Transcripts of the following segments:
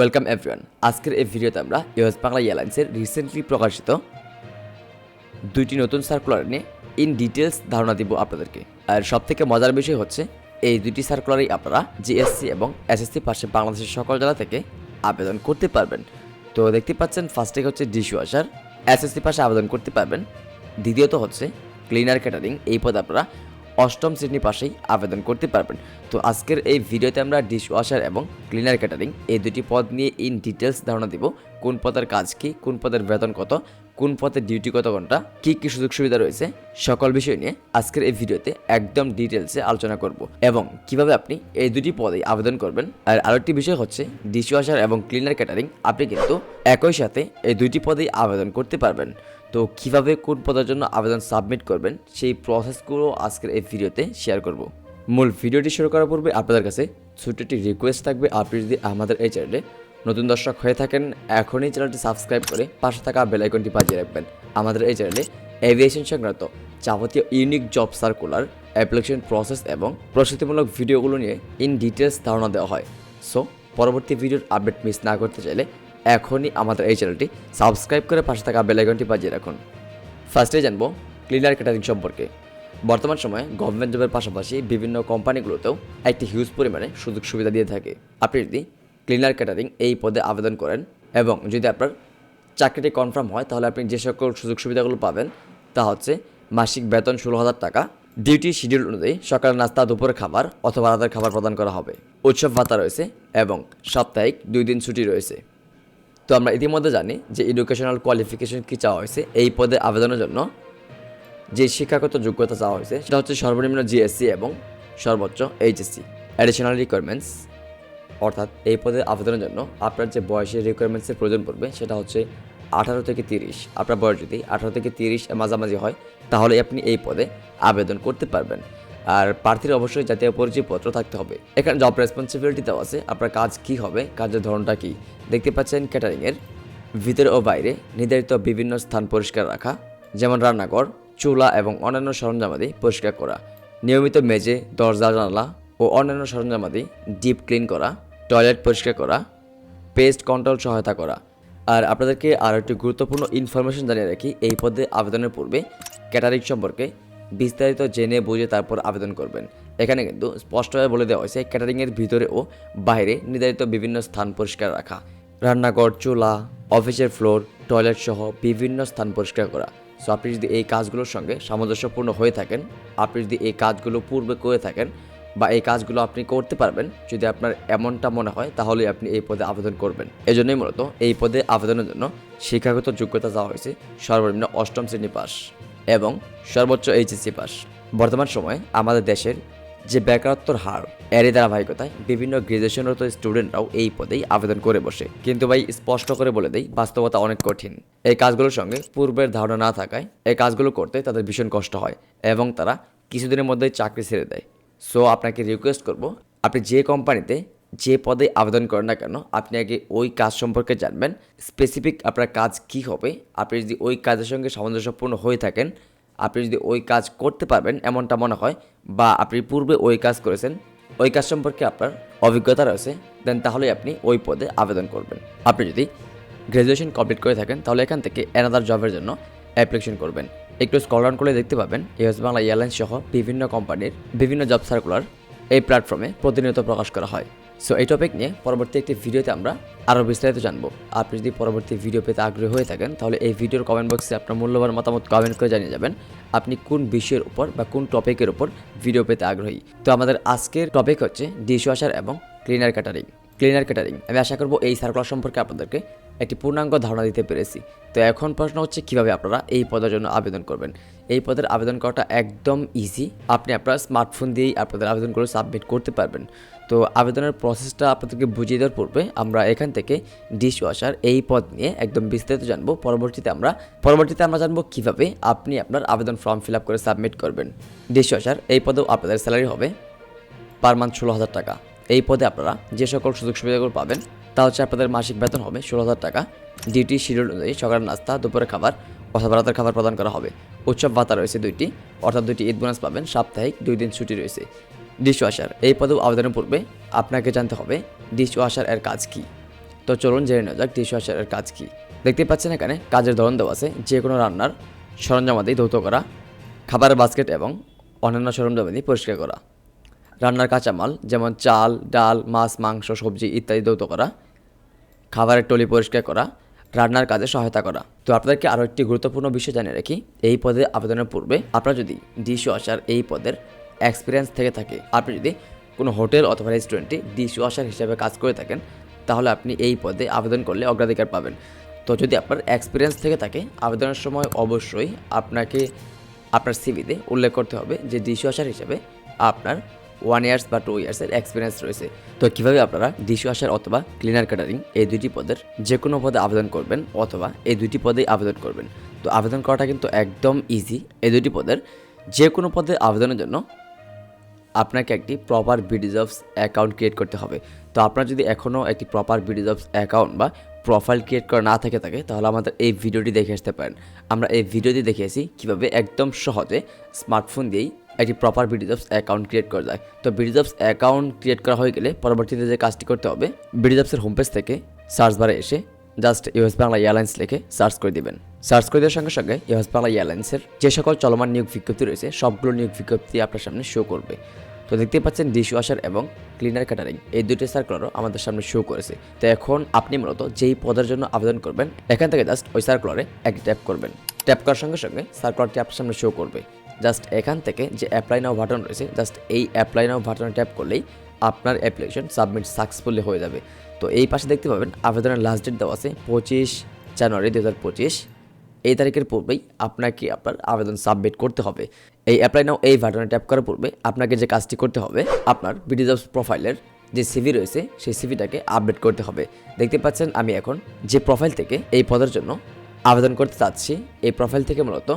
Welcome everyone আজকের এই ভিডিওতে আমরা ইউএস বাংলা এয়ারলাইন্সের রিসেন্টলি প্রকাশিত দুইটি নতুন সার্কুলার নিয়ে ইন ডিটেলস ধারণা দিব আপনাদেরকে। আর সব থেকে মজার বিষয় হচ্ছে, এই দুইটি সার্কুলারই আপনারা জিএসসি এবং এসএসসি পাশে বাংলাদেশের সকল জেলা থেকে আবেদন করতে পারবেন। তো দেখতে পাচ্ছেন ফার্স্টে হচ্ছে ডিশু আসার এসএসসি পাশে আবেদন করতে পারবেন। দ্বিতীয়ত হচ্ছে ক্লিনার ক্যাটারিং এই পদে আপনারা অষ্টম শ্রেণি পাশেই আবেদন করতে পারবেন। তো আজকের এই ভিডিওতে আমরা ডিশ ওয়াশার এবং ক্লিনার ক্যাটারিং এই দুটি পদ নিয়ে ইন ডিটেলস ধারণা দিব। কোন পদের কাজ কি, কোন পদের বেতন কত, কোন পদের ডিউটি কত ঘণ্টা, কি কি সুযোগ সুবিধা রয়েছে, সকল বিষয় নিয়ে আজকের এই ভিডিওতে একদম ডিটেলসে আলোচনা করব এবং কীভাবে আপনি এই দুটি পদে আবেদন করবেন। আর আরেকটি বিষয় হচ্ছে, ডিশ ওয়াশার এবং ক্লিনার ক্যাটারিং আপনি কিন্তু একই সাথে এই দুইটি পদেই আবেদন করতে পারবেন। তো কীভাবে কোন পদের জন্য আবেদন সাবমিট করবেন, সেই প্রসেসগুলো আজকের এই ভিডিওতে শেয়ার করব। মূল ভিডিওটি শুরু করার পূর্বে আপনাদের কাছে ছোট্ট একটি রিকোয়েস্ট থাকবে। আপনি যদি আমাদের এই চ্যানেলে নতুন দর্শক হয়ে থাকেন, এখনই চ্যানেলটি সাবস্ক্রাইব করে পাশে থাকা বেল আইকনটি বাজিয়ে রাখবেন। আমাদের এই চ্যানেলে এভিয়েশন সংক্রান্ত যাবতীয় unique job circular application process এবং প্রস্তুতিমূলক ভিডিওগুলো নিয়ে ইন ডিটেলস ধারণা দেওয়া হয়। সো পরবর্তী ভিডিওর আপডেট মিস না করতে চাইলে এখনই আমাদের এই চ্যানেলটি সাবস্ক্রাইব করে পাশে থাকা বেল আইকনটি বাজিয়ে রাখুন। ফার্স্টে জানব ক্লিনার ক্যাটারিং সম্পর্কে। বর্তমান সময়ে গভর্নমেন্ট জবের পাশাপাশি বিভিন্ন কোম্পানিগুলোতেও একটি হিউজ পরিমাণে সুযোগ সুবিধা দিয়ে থাকে। আপনি যদি ক্লিনার ক্যাটারিং এই পদে আবেদন করেন এবং যদি আপনার চাকরিটি কনফার্ম হয়, তাহলে আপনি যে সকল সুযোগ সুবিধাগুলো পাবেন, তা হচ্ছে মাসিক বেতন ষোলো হাজার টাকা ডিউটি শিডিউল অনুযায়ী সকাল নাস্তা, দুপুরের খাবার অথবা রাতের খাবার প্রদান করা হবে। উৎসব ভাতা রয়েছে এবং সাপ্তাহিক দুই দিন ছুটি রয়েছে। তো আমরা ইতিমধ্যে জানি যে এডুকেশনাল কোয়ালিফিকেশন কী চাওয়া হয়েছে, এই পদে আবেদনের জন্য যে শিক্ষাগত যোগ্যতা চাওয়া হয়েছে, সেটা হচ্ছে সর্বনিম্ন জিএসসি এবং সর্বোচ্চ এইচএসসি অ্যাডিশনাল রিকোয়ারমেন্টস অর্থাৎ এই পদে আবেদনের জন্য আপনার যে বয়সের রিকোয়ারমেন্টসের প্রয়োজন পড়বে, সেটা হচ্ছে আঠারো থেকে তিরিশ। আপনার বয়স যদি আঠারো থেকে তিরিশ মাঝামাঝি হয়, তাহলে আপনি এই পদে আবেদন করতে পারবেন। আর প্রার্থীর অবশ্যই জাতীয় পরিচয়পত্র থাকতে হবে। এখানে জব রেসপন্সিবিলিটি দেওয়া আছে, আপনার কাজ কি হবে, কাজের ধরনটা কি? দেখতে পাচ্ছেন ক্যাটারিংয়ের ভিতরে ও বাইরে নির্ধারিত বিভিন্ন স্থান পরিষ্কার রাখা, যেমন রান্নাঘর, চুলা এবং অন্যান্য সরঞ্জামাদি পরিষ্কার করা, নিয়মিত মেজে দরজা, জানালা ও অন্যান্য সরঞ্জামাদি ডিপ ক্লিন করা টয়লেট পরিষ্কার করা পেস্ট কন্ট্রোল সহায়তা করা। আর আপনাদেরকে আরও একটি গুরুত্বপূর্ণ ইনফরমেশন জানিয়ে রাখি, এই পদে আবেদনের পূর্বে ক্যাটারিং সম্পর্কে বিস্তারিত জেনে বুঝে তারপর আবেদন করবেন। এখানে কিন্তু স্পষ্টভাবে বলে দেওয়া হয়েছে ক্যাটারিংয়ের ভিতরে ও বাইরে নির্ধারিত বিভিন্ন স্থান পরিষ্কার রাখা। রান্নাঘর, চুলা অফিসের ফ্লোর টয়লেট সহ বিভিন্ন স্থান পরিষ্কার করা। সো আপনি যদি এই কাজগুলোর সঙ্গে সামঞ্জস্যপূর্ণ হয়ে থাকেন, আপনি যদি এই কাজগুলো পূর্বে করে থাকেন বা এই কাজগুলো আপনি করতে পারবেন, যদি আপনার এমনটা মনে হয় তাহলে আপনি এই পদে আবেদন করবেন। এজন্যই মূলত এই পদে আবেদনের জন্য শিক্ষাগত যোগ্যতা চাওয়া হয়েছে, সর্বনিম্ন অষ্টম শ্রেণি পাস এবং সর্বোচ্চ এইচএসসি পাস বর্তমান সময়ে আমাদের দেশের যে বেকারত্বর হার, এরই ধারাবাহিকতায় বিভিন্ন গ্রাজুয়েশনরত স্টুডেন্টরাও এই পদেই আবেদন করে বসে। কিন্তু ভাই, স্পষ্ট করে বলে দেই, বাস্তবতা অনেক কঠিন। এই কাজগুলোর সঙ্গে পূর্বের ধারণা না থাকায় এই কাজগুলো করতে তাদের ভীষণ কষ্ট হয় এবং তারা কিছুদিনের মধ্যেই চাকরি ছেড়ে দেয়। সো আপনাকে রিকোয়েস্ট করব, আপনি যে কোম্পানিতে যে পদে আবেদন করেন না কেন, আপনি আগে ওই কাজ সম্পর্কে জানবেন স্পেসিফিক আপনার কাজ কি হবে, আপনি যদি ওই কাজের সঙ্গে সামঞ্জস্যপূর্ণ হয়ে থাকেন, আপনি যদি ওই কাজ করতে পারবেন এমনটা মনে হয়, বা আপনি পূর্বে ওই কাজ করেছেন, ওই কাজ সম্পর্কে আপনার অভিজ্ঞতা রয়েছে দেন তাহলে আপনি ওই পদে আবেদন করবেন। আপনি যদি গ্র্যাজুয়েশন কমপ্লিট করে থাকেন, তাহলে এখান থেকে অ্যানাদার জবের জন্য অ্যাপ্লিকেশন করবেন। একটু স্কল ডাউন করে দেখতে পাবেন ইউএস বাংলা এয়ারলাইন্স সহ বিভিন্ন কোম্পানির বিভিন্ন জব সার্কুলার এই প্ল্যাটফর্মে প্রতিনিয়ত প্রকাশ করা হয়। সো এই টপিক নিয়ে পরবর্তী একটি ভিডিওতে আমরা আরও বিস্তারিত জানব। আপনি যদি পরবর্তী ভিডিও পেতে আগ্রহী হয়ে থাকেন, তাহলে এই ভিডিওর কমেন্ট বক্সে আপনার মূল্যবান মতামত কমেন্ট করে জানিয়ে যাবেন, আপনি কোন বিষয়ের উপর বা কোন টপিকের উপর ভিডিও পেতে আগ্রহী। তো আমাদের আজকের টপিক হচ্ছে ডিশ ওয়াশার এবং ক্লিনার ক্যাটারিং ক্লিনার ক্যাটারিং আমি আশা করব এই সার্কুলার সম্পর্কে আপনাদেরকে একটি পূর্ণাঙ্গ ধারণা দিতে পেরেছি। তো এখন প্রশ্ন হচ্ছে, কীভাবে আপনারা এই পদের জন্য আবেদন করবেন? এই পদের আবেদন করাটা একদম ইজি আপনি আপনার স্মার্টফোন দিয়েই আপনাদের আবেদনগুলো সাবমিট করতে পারবেন। তো আবেদনের প্রসেসটা আপনাদেরকে বুঝিয়ে দেওয়ার পূর্বে আমরা এখান থেকে ডিশ ওয়াশার এই পদ নিয়ে একদম বিস্তারিত জানব। পরবর্তীতে আমরা পরবর্তীতে আমরা জানব কীভাবে আপনি আপনার আবেদন ফর্ম ফিল আপ করে সাবমিট করবেন। ডিশ ওয়াশার এই পদেও আপনাদের স্যালারি হবে পার মান্থ ষোলো হাজার টাকা। এই পদে আপনারা যে সকল সুযোগ সুবিধাগুলো পাবেন, তা হচ্ছে আপনাদের মাসিক বেতন হবে ষোলো হাজার টাকা। ডিউটি শিডিউল অনুযায়ী সকালের নাস্তা, দুপুরের খাবার, অথবা রাতের খাবার প্রদান করা হবে। উৎসব ভাতা রয়েছে দুইটি, অর্থাৎ দুইটি ঈদ বোনাস পাবেন, সাপ্তাহিক দুই দিন ছুটি রয়েছে। ডিশ ওয়াশার এই পদেও আবেদনের পূর্বে আপনাকে জানতে হবে ডিশ ওয়াশার এর কাজ কী। তো চলুন জেনে নেওয়া যাক ডিশওয়াশারের কাজ কি। দেখতে পাচ্ছেন এখানে কাজের ধরন দেওয়া আছে, যে কোনো রান্নার সরঞ্জামাদি ধৌত করা, খাবারের বাস্কেট এবং অন্যান্য সরঞ্জামাদি পরিষ্কার করা, রান্নার কাঁচামাল যেমন চাল, ডাল, মাছ, মাংস, সবজি ইত্যাদি দৌত করা, খাবারের টলি পরিষ্কার করা, রান্নার কাজে সহায়তা করা। তো আপনাদেরকে আরও একটি গুরুত্বপূর্ণ বিষয় জানিয়ে রাখি, এই পদে আবেদনের পূর্বে আপনার যদি ডিশ ওয়াশার এই পদের এক্সপিরিয়েন্স থেকে থাকে। আপনি যদি কোনো হোটেল অথবা রেস্টুরেন্টে ডিশ ওয়াশার হিসেবে কাজ করে থাকেন, তাহলে আপনি এই পদে আবেদন করলে অগ্রাধিকার পাবেন। তো যদি আপনার এক্সপিরিয়েন্স থেকে থাকে, আবেদনের সময় অবশ্যই আপনাকে আপনার সিভিতে উল্লেখ করতে হবে যে ডিশ ওয়াশার হিসেবে আপনার ওয়ান ইয়ার্স বা টু ইয়ার্সের এক্সপিরিয়েন্স রয়েছে। তো কীভাবে আপনারা ডিশ ওয়াশার অথবা ক্লিনার ক্যাটারিং এই দুইটি পদের যে কোনো পদে আবেদন করবেন অথবা এই দুইটি পদেই আবেদন করবেন? তো আবেদন করাটা কিন্তু একদম ইজি এই দুইটি পদের যে কোনো পদে আবেদনের জন্য আপনাকে একটি প্রপার বিডিজবস অ্যাকাউন্ট ক্রিয়েট করতে হবে। তো আপনার যদি এখনও একটি প্রপার বিডিজবস অ্যাকাউন্ট বা প্রোফাইল ক্রিয়েট করা না থেকে থাকে, তাহলে আমাদের এই ভিডিওটি দেখে আসতে পারেন। আমরা এই ভিডিওটি দেখিয়েছি কীভাবে একদম সহজে স্মার্টফোন দিয়েই একটি প্রপার বিডিজবস অ্যাকাউন্ট ক্রিয়েট করা যায়। তো বিডিজবস অ্যাকাউন্ট ক্রিয়েট করা হয়ে গেলে পরবর্তীতে যে কাজটি করতে হবে বিডিজবসের হোম পেজ থেকে সার্চ বারে এসে জাস্ট ইউএস বাংলা এয়ারলাইন্স লিখে সার্চ করে দেবেন। সার্চ করে দেওয়ার সঙ্গে সঙ্গে ইউএস বাংলা এয়ারলাইন্সের যে সকল চলমান নিয়োগ বিজ্ঞপ্তি রয়েছে, সবগুলো নিয়োগ বিজ্ঞপ্তি আপনার সামনে শো করবে। তো দেখতেই পাচ্ছেন ডিশ ওয়াশার এবং ক্লিনার ক্যাটারিং এই দুটি সার্কুলারও আমাদের সামনে শো করেছে। তো এখন আপনি মূলত যেই পদের জন্য আবেদন করবেন, এখান থেকে জাস্ট ওই সার্কুলারে এক ট্যাপ করবেন। ট্যাপ করার সঙ্গে সঙ্গে সার্কুলারটি আপনার সামনে শো করবে। জাস্ট এখান থেকে যে অ্যাপ্লাই নাও বাটন রয়েছে, জাস্ট এই অ্যাপ্লাই নাও বাটনে ট্যাপ করলেই আপনার অ্যাপ্লিকেশন সাবমিট সাকসেসফুলি হয়ে যাবে। তো এই পাশে দেখতে পাবেন আবেদনের লাস্ট ডেট দেওয়া আছে পঁচিশ জানুয়ারি দু হাজার পঁচিশ। এই তারিখের পূর্বেই আপনাকে আপনার আবেদন সাবমিট করতে হবে। এই অ্যাপ্লাই নাও এই বাটনে ট্যাপ করার পূর্বে আপনাকে যে কাজটি করতে হবে, আপনার বিডিজবস প্রোফাইলের যে সিভি রয়েছে, সেই সিভিটাকে আপডেট করতে হবে। দেখতে পাচ্ছেন আমি এখন যে প্রোফাইল থেকে এই পদের জন্য আবেদন করতে চাচ্ছি, এই প্রোফাইল থেকে মূলত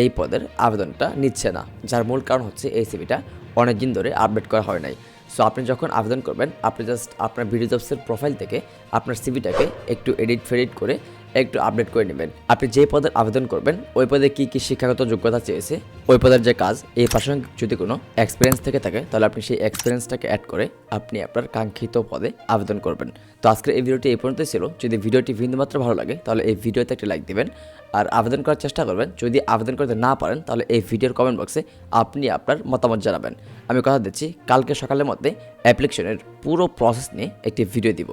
এই পদের আবেদনটা নিচ্ছে না। যার মূল কারণ হচ্ছে এই সিভিটা অনেক দিন ধরে আপডেট করা হয় নাই। সো আপনি যখন আবেদন করবেন, আপনি জাস্ট আপনার ভিডিও জবসের প্রোফাইল থেকে আপনার সিভিটাকে একটু এডিট ফেডিট করে একটু আপডেট করে নেবেন। আপনি যে পদের আবেদন করবেন, ওই পদে কী কী শিক্ষাগত যোগ্যতা চেয়েছে, ওই পদের যে কাজ, এই প্রাসঙ্গিক যদি কোনো এক্সপিরিয়েন্স থেকে থাকে, তাহলে আপনি সেই এক্সপিরিয়েন্সটাকে অ্যাড করে আপনি আপনার কাঙ্ক্ষিত পদে আবেদন করবেন। তো আজকের এই ভিডিওটি এই পর্যন্তই ছিল। যদি ভিডিওটি বিন্দুমাত্র ভালো লাগে, তাহলে এই ভিডিওতে একটি লাইক দিবেন। আর আবেদন করার চেষ্টা করবেন, যদি আবেদন করতে না পারেন, তাহলে এই ভিডিওর কমেন্ট বক্সে আপনি আপনার মতামত জানাবেন। আমি কথা দিচ্ছি, কালকে সকালের মধ্যে অ্যাপ্লিকেশনের পুরো প্রসেস নিয়ে একটি ভিডিও দিব।